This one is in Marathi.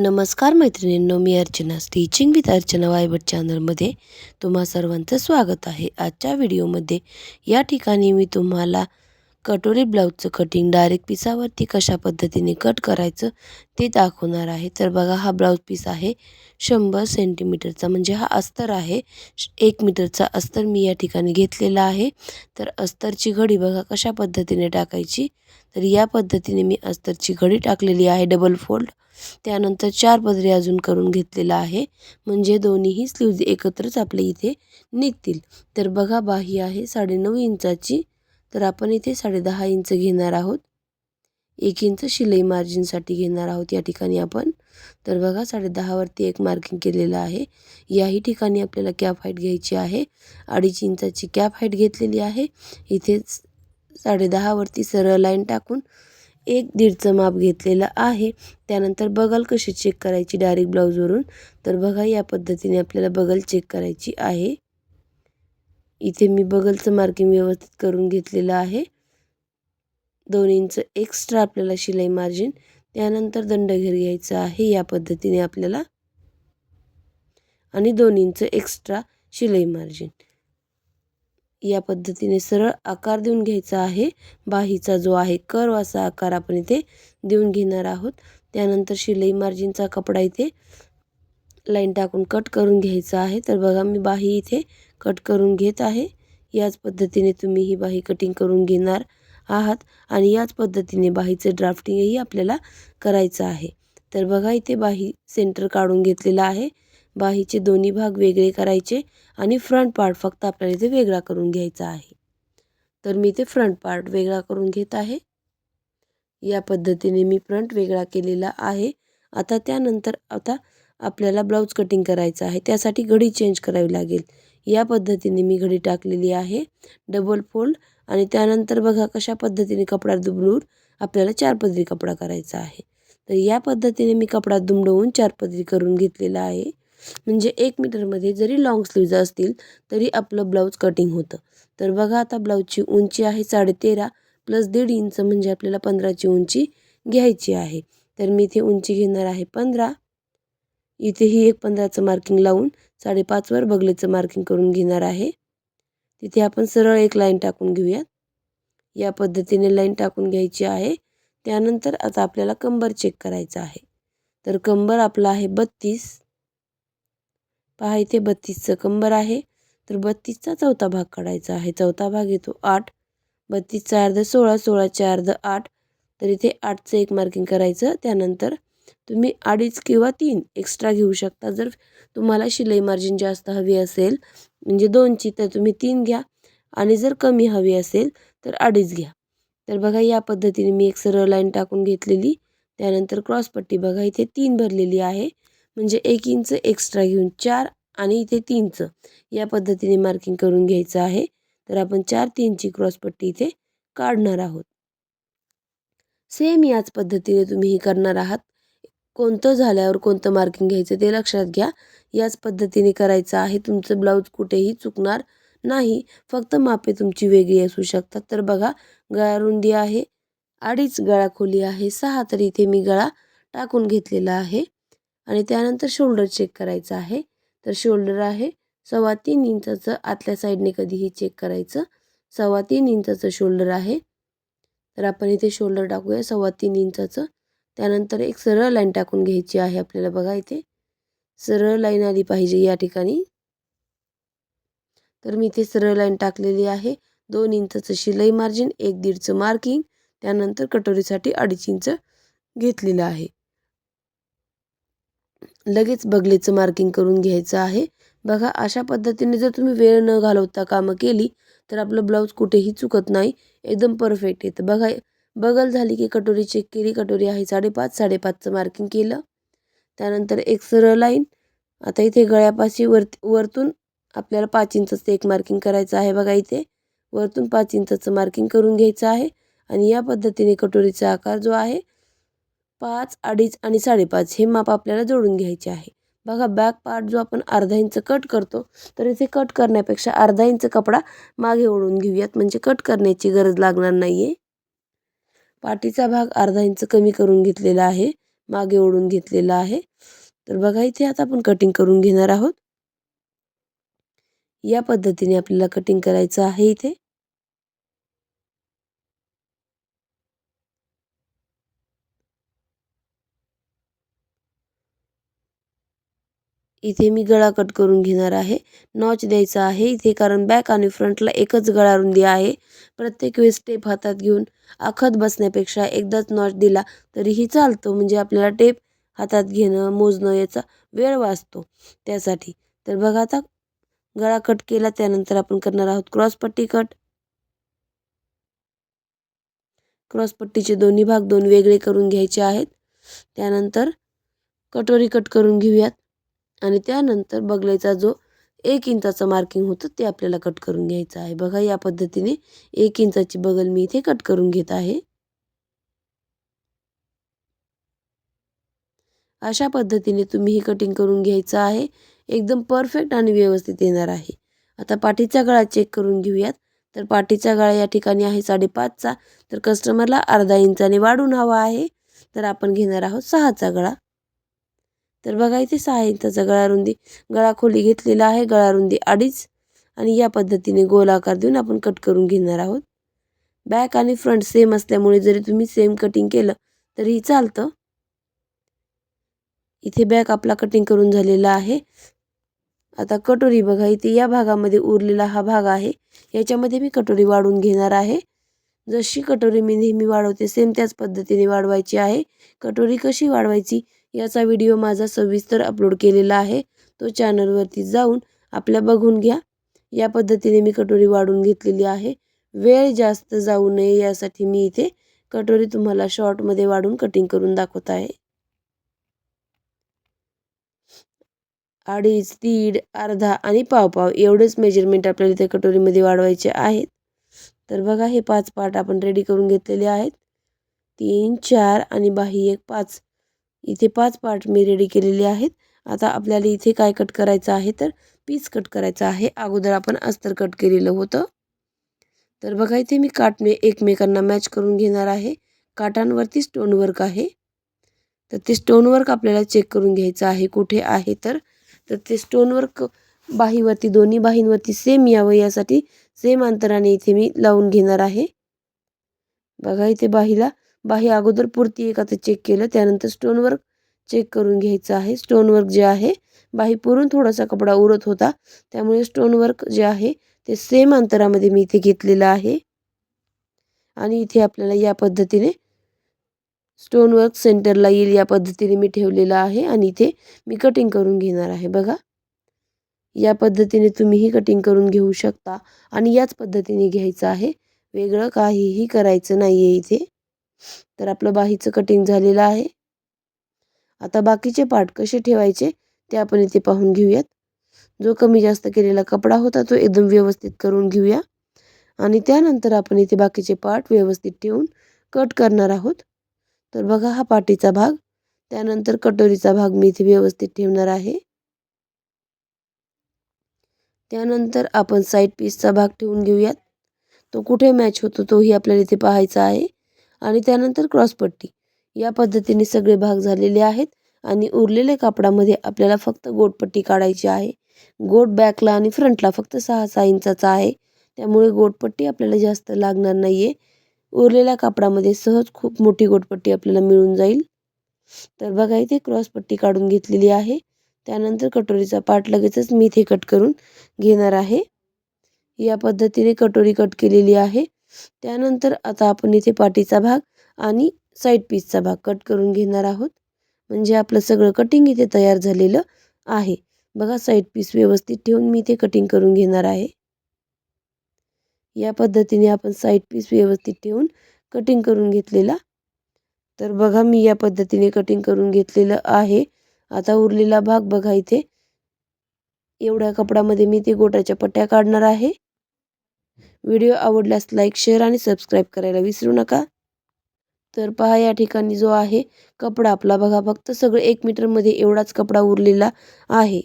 नमस्कार मैत्रिणींनो मी अर्चना. स्टिचिंग विथ अर्चना वायबट चॅनलमध्ये तुम्हा सर्वांचं स्वागत आहे. आजच्या व्हिडिओमध्ये या ठिकाणी मी तुम्हाला कटोरी ब्लाऊजचं कटिंग डायरेक्ट पिसावरती कशा पद्धतीने कट करायचं ते दाखवणार आहे. तर बघा हा ब्लाऊज पीस आहे शंभर सेंटीमीटरचा म्हणजे हा अस्तर आहे. एक मीटरचा अस्तर मी या ठिकाणी घेतलेला आहे. तर अस्तरची घडी बघा कशा पद्धतीने टाकायची. तर या पद्धतीने मी अस्तरची घडी टाकलेली आहे डबल फोल्ड त्यानंतर चार पदरी अजून करून घेतलेला आहे. म्हणजे दोन्हीही स्लीव्ज एकत्रच आपले इथे निघतील. तर बघा बाही आहे साडेनऊ इंचाची. तर आपण इथे साडेदहा इंच घेणार आहोत. एक इंच शिलाई मार्जिनसाठी घेणार आहोत या ठिकाणी आपण. तर बघा साडेदहावरती एक मार्किंग केलेलं आहे. याही ठिकाणी आपल्याला कॅप हाईट घ्यायची आहे. अडीच इंचाची कॅप हाईट घेतलेली आहे. इथेच साडेदहावरती सरळ लाईन टाकून एक दीडचं माप घेतलेलं आहे. त्यानंतर बगल कशी चेक करायची डायरेक्ट ब्लाऊजवरून तर बघा या पद्धतीने आपल्याला बगल चेक करायची आहे. इथे मी बगलचं मार्किंग व्यवस्थित करून घेतलेलं आहे. दोन इंच एक्स्ट्रा आपल्याला शिलाई मार्जिन त्यानंतर दंडघेर घ्यायचा आहे या पद्धतीने आपल्याला. आणि दोन इंच एक्स्ट्रा शिलाई मार्जिन या पद्धतीने सरळ आकार देऊन घ्यायचा आहे. बाहीचा जो आहे कर्व असा आकार आपण इथे देऊन घेणार आहोत. त्यानंतर शिलाई मार्जिनचा कपडा इथे लाईन टाकून कट करून घ्यायचा आहे. तर बघा मी बाही इथे कट करून घेत आहे. याच पद्धतीने तुम्ही ही बाही कटिंग करून घेणार आहात आणि याच पद्धतीने बाहीचं ड्राफ्टिंगही आपल्याला करायचं आहे. तर बघा इथे बाही सेंटर काढून घेतलेला आहे. बाहीचे दोन्ही भाग वेगळे करायचे आणि फ्रंट पार्ट फक्त आपल्याला इथे वेगळा करून घ्यायचा आहे. तर मी ते फ्रंट पार्ट वेगळा करून घेत आहे. या पद्धतीने मी फ्रंट वेगळा केलेला आहे. आता त्यानंतर आता आपल्याला ब्लाऊज कटिंग करायचं आहे. त्यासाठी घडी चेंज करावी लागेल. या पद्धतीने मी घडी टाकलेली आहे. डबल फोल्ड आणि त्यानंतर बघा कशा पद्धतीने कपडा दुबडून आपल्याला चार पदरी कपडा करायचा आहे. तर या पद्धतीने मी कपडा दुमडवून चार पदरी करून घेतलेला आहे. म्हणजे एक मीटरमध्ये जरी लॉंग स्लीव्ज असतील तरी आपलं ब्लाऊज कटिंग होतं. तर बघा आता ब्लाऊजची उंची आहे साडेतेरा प्लस दीड इंच म्हणजे आपल्याला पंधराची उंची घ्यायची आहे. तर मी इथे उंची घेणार आहे पंधरा. इथेही एक पंधराचं मार्किंग लावून साडेपाचवर बगलेचं मार्किंग करून घेणार आहे. तिथे आपण सरळ एक लाईन टाकून घेऊयात. या पद्धतीने लाईन टाकून घ्यायची आहे. त्यानंतर आता आपल्याला कंबर चेक करायचा आहे. तर कंबर आपला आहे बत्तीस. पहा इथे बत्तीसचं कंबर आहे. तर बत्तीसचा चौथा भाग काढायचा आहे. चौथा भाग येतो आठ. बत्तीसचा अर्ध सोळा सोळाच्या अर्ध आठ. तर इथे आठचं एक मार्किंग करायचं. त्यानंतर तुम्ही अडीच किंवा तीन एक्स्ट्रा घेऊ शकता. जर तुम्हाला शिलाई मार्जिन जास्त हवी असेल म्हणजे दोनची तर तुम्ही तीन घ्या. आणि जर कमी हवी असेल तर अडीच घ्या. तर बघा या पद्धतीने मी एक सरळ लाईन टाकून घेतलेली. त्यानंतर क्रॉसपट्टी बघा इथे तीन भरलेली आहे. म्हणजे एक इंच एक्स्ट्रा घेऊन चार आणि इथे तीनचं. या पद्धतीने मार्किंग करून घ्यायचं आहे. तर आपण चार तीनची क्रॉसपट्टी इथे काढणार आहोत. सेम याच पद्धतीने तुम्ही ही करणार आहात. कोणतं झाल्यावर कोणतं मार्किंग घ्यायचं ते लक्षात घ्या. याच पद्धतीने करायचं आहे. तुमचं ब्लाऊज कुठेही चुकणार नाही. फक्त मापे तुमची वेगळी असू शकतात. तर बघा गळा रुंदी आहे. अडीच गळा खोली आहे. सहा तर इथे मी गळा टाकून घेतलेला आहे. आणि त्यानंतर शोल्डर चेक करायचं आहे. तर शोल्डर आहे सव्वा तीन इंचाचं. आतल्या साईडने कधीही चेक करायचं. सव्वा तीन इंचाचं शोल्डर आहे. तर आपण इथे शोल्डर टाकूया. सव्वा तीन इंचाचं. त्यानंतर एक सरळ लाईन टाकून घ्यायची आहे आपल्याला बघा इथे. सरळ लाईन आली पाहिजे या ठिकाणी. तर मी इथे सरळ लाईन टाकलेली आहे. दोन इंचाचं शिलाई मार्जिन एक दीडचं मार्किंग त्यानंतर कटोरीसाठी अडीच इंच घेतलेलं आहे. लगेच बगलेचं मार्किंग करून घ्यायचं आहे. बघा अशा पद्धतीने जर तुम्ही वेळ न घालवता कामं केली तर आपलं ब्लाऊज कुठेही चुकत नाही. एकदम परफेक्ट येतं. बघा बगल झाली की कटोरी चेक केली कटोरी आहे साडेपाच साडेपाचचं मार्किंग केलं. त्यानंतर एक सरळ लाईन आता इथे गळ्यापाशी वर वरतून आपल्याला पाच इंचाचं एक मार्किंग करायचं आहे बघा इथे. वरतून पाच इंचाचं मार्किंग करून घ्यायचं आहे. आणि या पद्धतीने कटोरीचा आकार जो आहे पाच अडीच आणि साडेपाच हे माप आपल्याला जोडून घ्यायचे आहे. बघा बॅक पार्ट जो आपण अर्धा इंच कट करतो तर इथे कट करण्यापेक्षा अर्धा इंच कपडा मागे ओढून घेऊयात. म्हणजे कट करण्याची गरज लागणार नाही आहे पाठीचा भाग अर्धा इंच कमी करून घेतलेला आहे मागे ओढून घेतलेला आहे. तर बघा इथे आता आपण कटिंग करून घेणार आहोत. या पद्धतीने आपल्याला कटिंग करायचं आहे इथे. इथे मी गळा कट करून घेणार आहे. नॉच द्यायचा आहे. इथे कारण बॅक आणि फ्रंटला एकच गळा रुंदी आहे. प्रत्येक वेळेस टेप हातात घेऊन आखत बसण्यापेक्षा एकदाच नॉच दिला तरीही चालतो. म्हणजे आपल्याला टेप हातात घेणं मोजणं याचा वेळ वाचतो त्यासाठी. तर बघा आता गळा कट केला त्यानंतर आपण करणार आहोत क्रॉसपट्टी कट. क्रॉसपट्टीचे दोन्ही भाग दोन वेगळे करून घ्यायचे आहेत. त्यानंतर कटोरी कट करून घेऊयात. आणि त्यानंतर बगलेचा जो एक इंचाचं मार्किंग होतं ते आपल्याला कट करून घ्यायचं आहे. बघा या पद्धतीने एक इंचाची बगल मी इथे कट करून घेत आहे. अशा पद्धतीने तुम्ही ही कटिंग करून घ्यायचं आहे. एकदम परफेक्ट आणि व्यवस्थित येणार आहे. आता पाठीचा गळा चेक करून घेऊयात. तर पाठीचा गळा या ठिकाणी आहे साडेपाचचा. तर कस्टमरला अर्धा इंचाने वाढून हवा आहे. तर आपण घेणार आहोत सहाचा गळा. तर बघा इथे सहा इंचाचा गळा रुंदी गळा खोली घेतलेला आहे. गळा रुंदी अडीच. आणि या पद्धतीने गोल आकार देऊन आपण कट करून घेणार आहोत. बॅक आणि फ्रंट सेम असल्यामुळे जरी तुम्ही सेम कटिंग केलं तरीही चालतं. इथे बॅक आपला कटिंग करून झालेला आहे. आता कटोरी बघा इथे या भागामध्ये उरलेला हा भाग आहे. याच्यामध्ये मी कटोरी वाढून घेणार आहे. जशी कटोरी मी नेहमी वाढवते सेम त्याच पद्धतीने वाढवायची आहे. कटोरी कशी वाढवायची? याचा व्हिडिओ माझा सविस्तर अपलोड केलेला आहे. तो चॅनलवरती जाऊन आपल्या बघून घ्या. या पद्धतीने मी कटोरी वाढून घेतलेली आहे. वेळ जास्त जाऊ नये यासाठी मी इथे कटोरी तुम्हाला शॉर्टमध्ये वाढून कटिंग करून दाखवत आहे. अडीच दीड अर्धा आणि पाव पाव एवढेच मेजरमेंट आपल्याला इथे कटोरीमध्ये वाढवायचे आहेत. तर बघा हे पाच पार्ट आपण रेडी करून घेतलेले आहेत. तीन चार आणि बाही एक पाच. इथे पाच पार्ट मी रेडी केलेले आहेत. आता आपल्याला इथे काय कट करायचं आहे तर पीस कट करायचं आहे. अगोदर आपण अस्तर कट केलेलं होतं. तर बघा इथे मी काटने एकमेकांना मॅच करून घेणार आहे. काटांवरती स्टोन वर्क आहे. तर ते स्टोन वर्क आपल्याला चेक करून घ्यायचं आहे कुठे आहे तर. तर ते स्टोनवर्क बाहीवरती दोन्ही बाहींवरती सेम यावं. यासाठी सेम अंतराने इथे मी लावून घेणार आहे. बघा इथे बाहीला बाही अगोदर पुरती एक आता चेक केलं. त्यानंतर स्टोनवर्क चेक करून घ्यायचं आहे. स्टोनवर्क जे आहे बाही पुरून थोडासा कपडा उरत होता. त्यामुळे स्टोनवर्क जे आहे ते सेम अंतरामध्ये मी इथे घेतलेलं आहे. आणि इथे आपल्याला या पद्धतीने स्टोनवर्क सेंटरला येईल या पद्धतीने मी ठेवलेलं आहे. आणि इथे मी कटिंग करून घेणार आहे. बघा. या पद्धतीने तुम्हीही कटिंग करून घेऊ शकता. आणि याच पद्धतीने घ्यायचं आहे. वेगळं काहीही करायचं नाही आहे इथे. तर आपलं बाहीचं कटिंग झालेलं आहे. आता बाकीचे पार्ट कसे ठेवायचे ते आपण इथे पाहून घेऊयात. जो कमी जास्त केलेला कपडा होता तो एकदम व्यवस्थित करून घेऊया. आणि त्यानंतर आपण इथे बाकीचे पार्ट व्यवस्थित ठेवून कट करणार आहोत. तर बघा हा पाठीचा भाग. त्यानंतर कटोरीचा भाग मी इथे व्यवस्थित ठेवणार आहे. त्यानंतर आपण साईड पीसचा भाग ठेवून घेऊयात. तो कुठे मॅच होतो तोही आपल्याला इथे पाहायचा आहे. आणि त्यानंतर क्रॉसपट्टी या पद्धतीने सगळे भाग झालेले आहेत आणि उरलेल्या कापडामध्ये आपल्याला फक्त गोटपट्टी काढायची आहे. गोट बॅकला आणि फ्रंटला फक्त सहा सहा इंचाचा आहे. त्यामुळे गोटपट्टी आपल्याला जास्त लागणार नाही आहे उरलेल्या कापडामध्ये सहज खूप मोठी गोटपट्टी आपल्याला मिळून जाईल. तर बघा इथे क्रॉसपट्टी काढून घेतलेली आहे. त्यानंतर कटोरीचा पाठ लगेचच मी इथे कट करून घेणार आहे. या पद्धतीने कटोरी कट केलेली आहे. त्यानंतर आता आपण इथे पाठीचा भाग आणि साईड पीसचा भाग कट करून घेणार आहोत. म्हणजे आपलं सगळं कटिंग इथे तयार झालेलं आहे. बघा साईड पीस व्यवस्थित ठेवून मी इथे कटिंग करून घेणार आहे. या पद्धतीने आपण साईड पीस व्यवस्थित ठेवून कटिंग करून घेतलेला. तर बघा मी या पद्धतीने कटिंग करून घेतलेलं आहे. आता उरलेला भाग बघा इथे. एवढ्या कपड्यामध्ये मी ते गोटाच्या पट्ट्या काढणार आहे. व्हिडिओ आवडल्यास लाईक शेअर आणि सबस्क्राईब करायला विसरू नका. तर पहा या ठिकाणी जो आहे कपडा आपला बघा फक्त सगळं एक मीटरमध्ये एवढाच कपडा उरलेला आहे.